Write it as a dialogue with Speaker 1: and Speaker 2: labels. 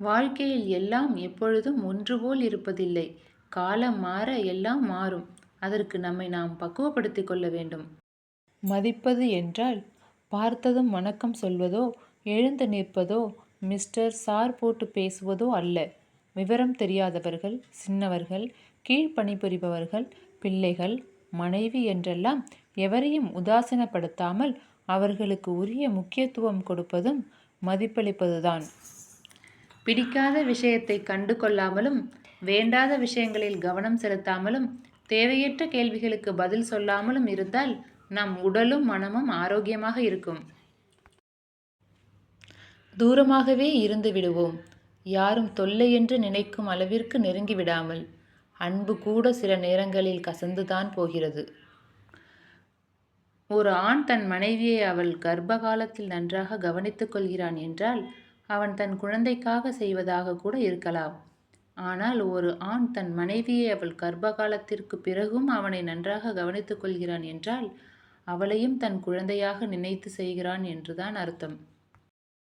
Speaker 1: வாழ்க்கையில் எல்லாம் எப்பொழுதும் ஒன்று போல் இருப்பதில்லை. காலம் மாற எல்லாம் மாறும். அதற்கு நம்மை நாம் பக்குவப்படுத்திக் கொள்ள வேண்டும். மதிப்பது என்றால் பார்த்ததும் வணக்கம் சொல்வதோ எழுந்து நிற்பதோ மிஸ்டர் சார் போட்டு பேசுவதோ அல்ல. விவரம் தெரியாதவர்கள் சின்னவர்கள் கீழ் பணிபுரிபவர்கள் பிள்ளைகள் மனைவி என்றெல்லாம் எவரையும் உதாசீனப்படுத்தாமல் அவர்களுக்கு உரிய முக்கியத்துவம் கொடுப்பதும் மதிப்பளிப்பதுதான். பிடிக்காத விஷயத்தை கண்டு கொள்ளாமலும் வேண்டாத விஷயங்களில் கவனம் செலுத்தாமலும் தேவையற்ற கேள்விகளுக்கு பதில் சொல்லாமலும் இருந்தால் நம் உடலும் மனமும் ஆரோக்கியமாக இருக்கும். தூரமாகவே இருந்து விடுவோம். யாரும் தொல்லை என்று நினைக்கும் அளவிற்கு நெருங்கி விடாமல். அன்பு கூட சில நேரங்களில் கசந்துதான் போகிறது. ஒரு ஆண் தன் மனைவியை அவள் கர்ப்ப காலத்தில் நன்றாக கவனித்துக் கொள்கிறான் என்றால் அவன் தன் குழந்தைக்காக செய்வதாக கூட இருக்கலாம். ஆனால் ஒரு ஆண் தன் மனைவியை அவள் கர்ப்ப காலத்திற்கு பிறகும் அவனை நன்றாக கவனித்துக் கொள்கிறான் என்றால் அவளையும் தன் குழந்தையாக நினைத்து செய்கிறான் என்றுதான் அர்த்தம்.